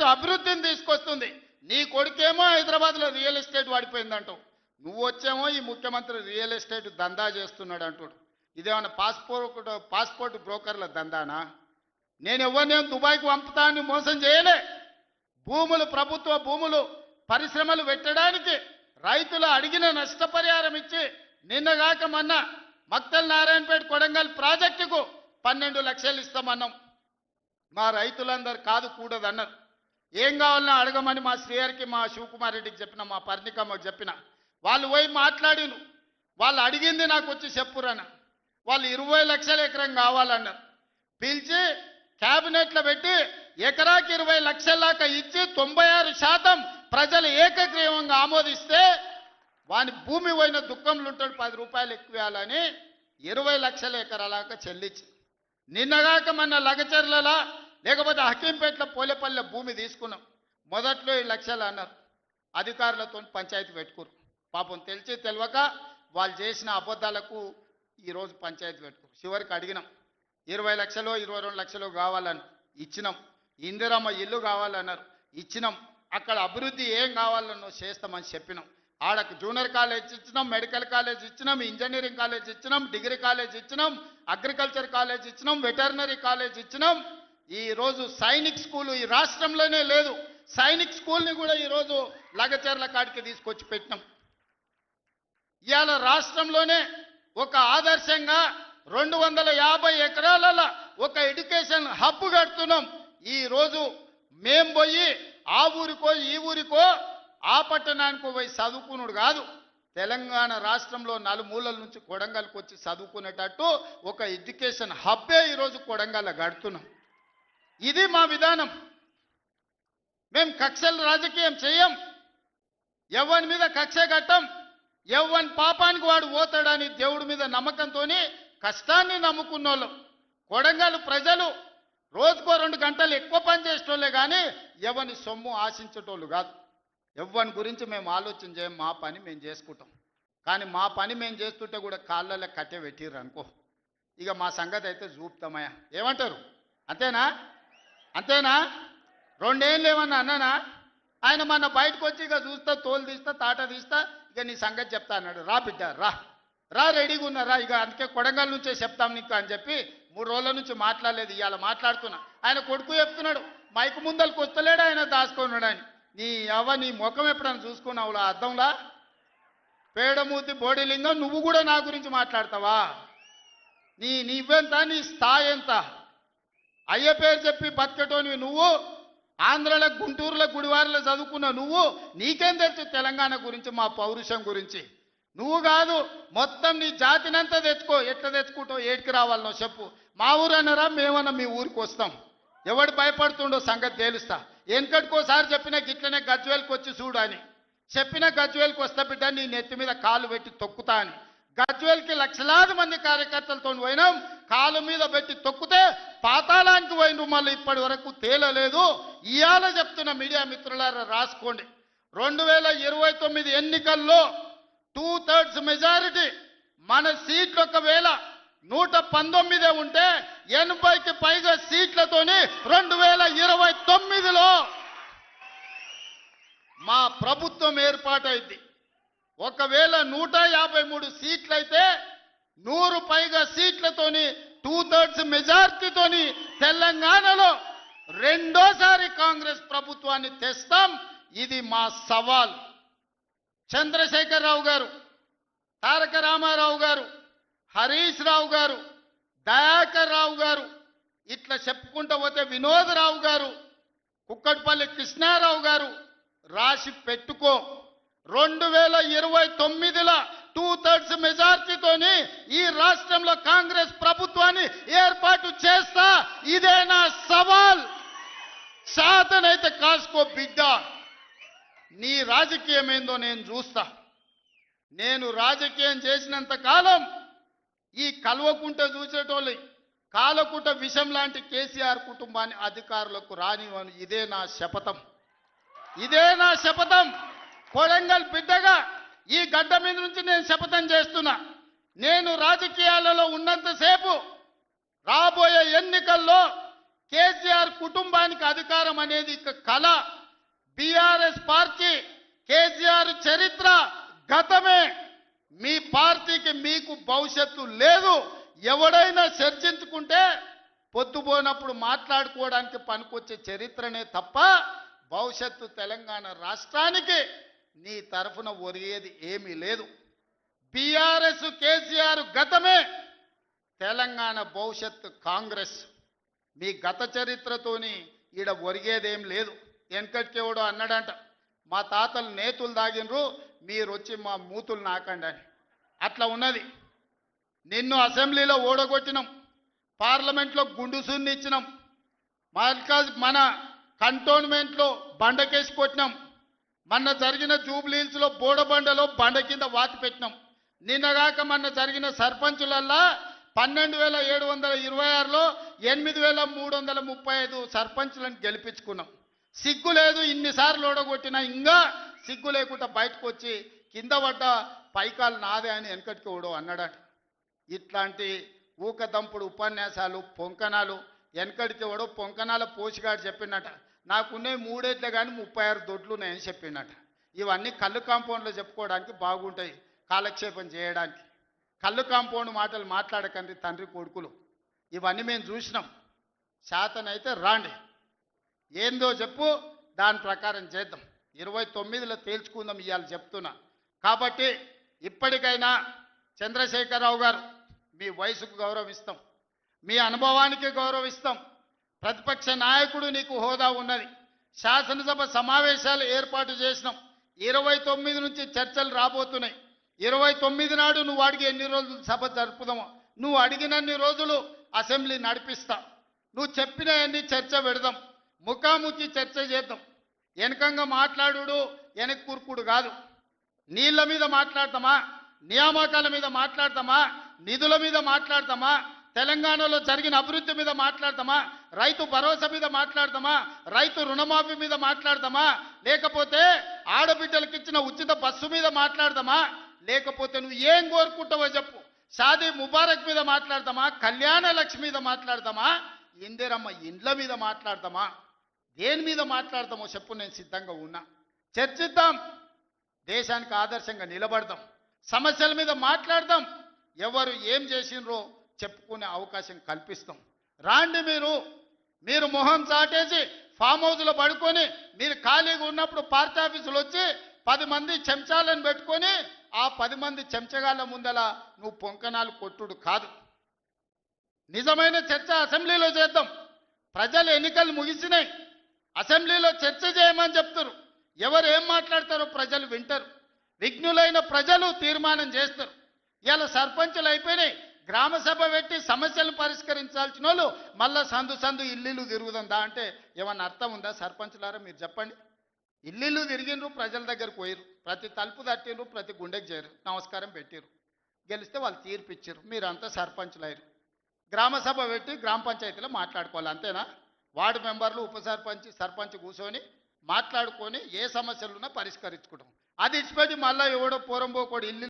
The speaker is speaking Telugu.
ఎస్టేట్ అభివృద్ధిని తీసుకొస్తుంది. నీ కొడుకేమో హైదరాబాద్లో రియల్ ఎస్టేట్ వాడిపోయిందంటావు నువ్వు వచ్చేమో ఈ ముఖ్యమంత్రి రియల్ ఎస్టేట్ దందా చేస్తున్నాడు అంటాడు. ఇదేమన్నా పాస్పోర్ట్ పాస్పోర్ట్ బ్రోకర్ల దందానా? నేను ఎవరినేం దుబాయ్కి పంపుతా మోసం చేయలే. భూములు ప్రభుత్వ భూములు పరిశ్రమలు పెట్టడానికి రైతులు అడిగిన నష్టపరిహారం ఇచ్చి నిన్నగాక మొన్న మక్తల్ నారాయణపేట కొడంగల్ ప్రాజెక్టుకు పన్నెండు లక్షలు ఇస్తామన్నాం. మా రైతులందరూ కాదు కూడదన్నారు. ఏం కావాలన్నా అడగమని మా శ్రీహరికి మా శివకుమార్ రెడ్డికి చెప్పిన మా పర్ణికమ్మకు చెప్పిన. వాళ్ళు పోయి మాట్లాడిను వాళ్ళు అడిగింది నాకు వచ్చి చెప్పురన్న వాళ్ళు ఇరవై లక్షల ఎకరం కావాలన్నారు. పిలిచి క్యాబినెట్లో పెట్టి ఎకరాకి ఇరవై లక్షల దాకా ఇచ్చి తొంభై ఆరు శాతం ప్రజలు ఏకగ్రీవంగా ఆమోదిస్తే వాని భూమి పోయిన దుఃఖంలో ఉంటాడు పది రూపాయలు ఎక్కువేయాలని ఇరవై లక్షల ఎకరాలాక చెల్లించి నిన్నగాక మన లగచర్లలా లేకపోతే హకీంపేటలో పోలేపల్లె భూమి తీసుకున్నాం. మొదట్లో ఈ లక్షలు అన్నారు. అధికారులతో పంచాయతీ పెట్టుకోరు పాపం తెలిసి తెలియక వాళ్ళు చేసిన అబద్ధాలకు ఈరోజు పంచాయతీ పెట్టుకోరు చివరికి అడిగినాం. ఇరవై లక్షలు ఇరవై రెండు లక్షలు కావాలని ఇచ్చినాం. ఇందిరమ్మ ఇల్లు కావాలన్నారు. ఇచ్చినాం. అక్కడ అభివృద్ధి ఏం కావాలన్నో చేస్తామని చెప్పినాం. ఆడకు జూనియర్ కాలేజ్ ఇచ్చినాం మెడికల్ కాలేజ్ ఇచ్చినాం ఇంజనీరింగ్ కాలేజ్ ఇచ్చినాం డిగ్రీ కాలేజ్ ఇచ్చినాం అగ్రికల్చర్ కాలేజ్ ఇచ్చినాం వెటర్నరీ కాలేజ్ ఇచ్చినాం. ఈరోజు సైనిక్ స్కూలు ఈ రాష్ట్రంలోనే లేదు. సైనిక్ స్కూల్ని కూడా ఈరోజు లగచర్ల కాడికి తీసుకొచ్చి పెట్టినాం. ఇవాళ రాష్ట్రంలోనే ఒక ఆదర్శంగా రెండు వందల యాభై ఎకరాలలో ఒక ఎడ్యుకేషన్ హబ్ కడుతున్నాం. ఈరోజు మేం పోయి ఆ ఊరికో ఈ ఊరికో ఆ పట్టణానికో పోయి చదువుకునుడు కాదు. తెలంగాణ రాష్ట్రంలో నలుమూలల నుంచి కొడంగల్కి వచ్చి చదువుకునేటట్టు ఒక ఎడ్యుకేషన్ హబ్బే ఈరోజు కొడంగల్ కడుతున్నాం. ఇది మా విధానం. మేము కక్షలు రాజకీయం చేయం. ఎవరి మీద కక్ష కట్టం ఎవరి పాపానికి వాడు పోతాడని దేవుడి మీద నమ్మకంతో కష్టాన్ని నమ్ముకున్నోళ్ళం. కొడంగల్ ప్రజలు రోజుకో రెండు గంటలు ఎక్కువ పని చేసేటోళ్ళే కానీ ఎవరిని సొమ్ము ఆశించేటోళ్ళు కాదు. ఎవరి గురించి మేము ఆలోచన చేయం మా పని మేము చేసుకుంటాం. కానీ మా పని మేము చేస్తుంటే కూడా కాళ్ళలో కట్టె పెట్టిర్రు అనుకో. ఇక మా సంగతి అయితే చూపుతామయ్యా. ఏమంటారు? అంతేనా? అంతేనా? రెండేళ్ళు ఏమన్నా అన్నానా? ఆయన మన బయటకు వచ్చి ఇక చూస్తా తోలు తీస్తా తాట తీస్తా ఇక నీ సంగతి చెప్తా అన్నాడు. రా బిడ్డ రా. రా రెడీగా ఉన్నారా ఇక అందుకే కొడంగల్ నుంచే చెప్తాం నీకు అని చెప్పి మూడు రోజుల నుంచి మాట్లాడలేదు ఇవాళ మాట్లాడుతున్నా. ఆయన కొడుకు చెప్తున్నాడు మైకు ముందలకు వస్తలేడు ఆయన దాచుకున్నాడు ఆయన నీ అవ్వ నీ ముఖం ఎప్పుడైనా చూసుకున్నావులా అర్థంలా పేడమూతి బోడిలింగం నువ్వు కూడా నా గురించి మాట్లాడతావా? నీ నీవెంత నీ స్థాయి ఎంత? అయ్య పేరు చెప్పి బతకటోనివి నువ్వు ఆంధ్రలో గుంటూరులో గుడివారిలో చదువుకున్న నువ్వు నీకేం తెలుసు తెలంగాణ గురించి మా పౌరుషం గురించి? నువ్వు కాదు మొత్తం నీ జాతినంతా తెచ్చుకో ఎట్లా తెచ్చుకుంటావు ఏడికి రావాలనో చెప్పు. మా ఊరు అన్నారా మేమన్నా మీ ఊరికి వస్తాం. ఎవడు భయపడుతుండో సంగతి తేలుస్తా. వెనకటికోసారి చెప్పిన గిట్లనే గజ్వేల్కి వచ్చి చూడు అని. చెప్పిన గజ్వేల్కి వస్తా బిడ్డ నీ నెత్తి మీద కాలు పెట్టి తొక్కుతా అని. గజ్వేల్కి లక్షలాది మంది కార్యకర్తలతో పోయినాం. కాలు మీద పెట్టి తొక్కితే పాతాళానికి పోయిన మళ్ళీ ఇప్పటి వరకు తేలలేదు. ఇవాళ చెప్తున్న మీడియా మిత్రులారా రాసుకోండి. రెండు వేల ఇరవై తొమ్మిది ఎన్నికల్లో టూ థర్డ్స్ మెజారిటీ మన సీట్లు ఒకవేళ నూట పంతొమ్మిదే ఉంటే ఎనభైకి పైగా సీట్లతోని రెండు వేల ఇరవై తొమ్మిదిలో మా ప్రభుత్వం ఏర్పాటైంది. ఒకవేళ నూట యాభై మూడు సీట్లయితే నూరు పైగా సీట్లతోని టూ థర్డ్స్ మెజార్టీతోని తెలంగాణలో రెండోసారి కాంగ్రెస్ ప్రభుత్వాన్ని తెస్తాం. ఇది మా సవాల్. చంద్రశేఖరరావు గారు తారక రామారావు గారు హరీష్ రావు గారు దయాకర్ రావు గారు ఇట్లా చెప్పుకుంటూ పోతే వినోదరావు గారు కుక్కట్పల్లి కృష్ణారావు గారు రాసి పెట్టుకో. రెండు వేల ఇరవై తొమ్మిదిలో టూ థర్డ్స్ మెజార్టీతోని ఈ రాష్ట్రంలో కాంగ్రెస్ ప్రభుత్వాన్ని ఏర్పాటు చేస్తా ఇదే నా సవాల్. శాతనైతే కాసుకో బిడ్డ. నీ రాజకీయం ఏందో నేను చూస్తా. నేను రాజకీయం చేసినంత కాలం ఈ కల్వకుంట చూసేటోళ్ళు కాలకుంట విషం లాంటి కేసీఆర్ కుటుంబాన్ని అధికారులకు రానివ్వను. ఇదే నా శపథం. ఇదే నా శపథం. కొడంగల్ బిడ్డగా ఈ గడ్డ మీద నుంచి నేను శపథం చేస్తున్నా. నేను రాజకీయాలలో ఉన్నంతసేపు రాబోయే ఎన్నికల్లో కేసీఆర్ కుటుంబానికి అధికారం అనేది కళ బీఆర్ఎస్ పార్టీ కేసీఆర్ చరిత్ర గతమే. మీ పార్టీకి మీకు భవిష్యత్తు లేదు. ఎవడైనా చర్చించుకుంటే పొద్దుపోనప్పుడు మాట్లాడుకోవడానికి పనికొచ్చే చరిత్రనే తప్ప భవిష్యత్తు తెలంగాణ రాష్ట్రానికి నీ తరఫున ఒరిగేది ఏమీ లేదు. బీఆర్ఎస్ కేసీఆర్ గతమే. తెలంగాణ భవిష్యత్తు కాంగ్రెస్. మీ గత చరిత్రతోని ఈడ ఒరిగేదేం లేదు. వెనకటికెవడో అన్నాడంట మా తాతలు నేతులు దాగినరు మీరు వచ్చి మా మూతులు నాకండి అని. అట్లా ఉన్నది. నిన్ను అసెంబ్లీలో ఓడగొట్టినాం పార్లమెంట్లో గుండుసున్ని ఇచ్చినాం మల్కాజ్ మన కంటోన్మెంట్లో బండకేసి కొట్టినాం మొన్న జరిగిన జూబ్లీహిల్స్లో బోడబండలో బండ కింద వాతి పెట్టినాం. నిన్నగాక మొన్న జరిగిన సర్పంచులల్లా పన్నెండు వేల ఏడు వందల ఇరవై ఆరులో ఎనిమిది వేల మూడు వందల ముప్పై ఐదు సర్పంచులను గెలిపించుకున్నాం. సిగ్గు లేదు ఇన్నిసార్లు ఓడగొట్టినా ఇంకా సిగ్గు లేకుండా బయటకు వచ్చి కింద పడ్డ పైకాలు నాదే అని వెనకటికి ఓడో అన్నాడట. ఇట్లాంటి ఊకదంపుడు ఉపన్యాసాలు పొంకణాలు వెనకడికి ఓడో పొంకణాల పోసిగాడు చెప్పిండట నాకున్నే మూడేట్లే కానీ ముప్పై ఆరు దొడ్లు ఉన్నాయని చెప్పిండట. ఇవన్నీ కళ్ళు కాంపౌండ్లో చెప్పుకోవడానికి బాగుంటాయి కాలక్షేపం చేయడానికి. కళ్ళు కాంపౌండ్ మాటలు మాట్లాడకండి తండ్రి కొడుకులు. ఇవన్నీ మేము చూసినాం. శాతనైతే రాండి. ఏందో చెప్పు దాని ప్రకారం చేద్దాం. ఇరవై తొమ్మిదిలో తేల్చుకుందాం ఇవాళ చెప్తున్నా. కాబట్టి ఇప్పటికైనా చంద్రశేఖరరావు గారు మీ వయసుకు గౌరవిస్తాం. మీ అనుభవానికి గౌరవిస్తాం. ప్రతిపక్ష నాయకుడు నీకు హోదా ఉన్నది. శాసనసభ సమావేశాలు ఏర్పాటు చేసినాం. ఇరవై తొమ్మిది నుంచి చర్చలు రాబోతున్నాయి. ఇరవై తొమ్మిది నాడు నువ్వు అడిగి ఎన్ని రోజులు సభ జరుపుదామో నువ్వు అడిగినన్ని రోజులు అసెంబ్లీ నడిపిస్తా. నువ్వు చెప్పిన అన్ని చర్చ పెడదాం. ముఖాముఖి చర్చ చేద్దాం. వెనకంగా మాట్లాడు వెనక్ కూర్పుడు కాదు. నీళ్ళ మీద మాట్లాడతామా? నియామకాల మీద మాట్లాడతామా? నిధుల మీద మాట్లాడతామా? తెలంగాణలో జరిగిన అభివృద్ధి మీద మాట్లాడతామా? రైతు భరోసా మీద మాట్లాడతామా? రైతు రుణమాఫీ మీద మాట్లాడతామా? లేకపోతే ఆడబిడ్డలకు ఇచ్చిన ఉచిత బస్సు మీద మాట్లాడతామా? లేకపోతే నువ్వు ఏం కోరుకుంటావో చెప్పు. షాదీ ముబారక్ మీద మాట్లాడతామా? కళ్యాణ లక్ష్మి మీద మాట్లాడతామా? ఇందిరమ్మ ఇండ్ల మీద మాట్లాడతామా? దేని మీద మాట్లాడతామో చెప్పు నేను సిద్ధంగా ఉన్నా. చర్చిద్దాం. దేశానికి ఆదర్శంగా నిలబడదాం. సమస్యల మీద మాట్లాడదాం. ఎవరు ఏం చేసినరో చెప్పుకునే అవకాశం కల్పిస్తాం. రాండి మీరు. మీరు మొహం చాటేసి ఫామ్ హౌస్లో పడుకొని మీరు ఖాళీగా ఉన్నప్పుడు పార్టీ ఆఫీసులు వచ్చి పది మంది చెంచాలను పెట్టుకొని ఆ పది మంది చెంచగాళ్ళ ముందల నువ్వు పొంకనాలు కొట్టుడు కాదు. నిజమైన చర్చ అసెంబ్లీలో చేద్దాం. ప్రజలు ఎన్నికలు ముగిసినాయి. అసెంబ్లీలో చర్చ చేయమని చెప్తారు. ఎవరు ఏం మాట్లాడతారో ప్రజలు వింటారు. విఘ్నులైన ప్రజలు తీర్మానం చేస్తారు. ఇలా సర్పంచులు అయిపోయినాయి. గ్రామ సభ పెట్టి సమస్యలు పరిష్కరించాల్సిన వాళ్ళు మళ్ళా సందు సందు ఇల్లు తిరుగుతుందా అంటే ఏమన్నా అర్థం ఉందా? సర్పంచులారా మీరు చెప్పండి. ఇల్లు తిరిగిండ్రు ప్రజల దగ్గరకు పోయిరు ప్రతి తలుపు తట్టిండ్రు ప్రతి గుండెకి చేరు. నమస్కారం పెట్టిరు గెలిస్తే వాళ్ళు తీర్పు ఇచ్చారు మీరంతా సర్పంచులయ్యారు గ్రామ సభ పెట్టి గ్రామ పంచాయతీలో మాట్లాడుకోవాలి అంతేనా? వార్డు మెంబర్లు ఉప సర్పంచ్ సర్పంచ్ కూర్చొని మాట్లాడుకొని ఏ సమస్యలున్నా పరిష్కరించుకుంటాం. అది ఇచ్చిపెట్టి మళ్ళీ ఎవడో పూరం కూడా ఇల్లు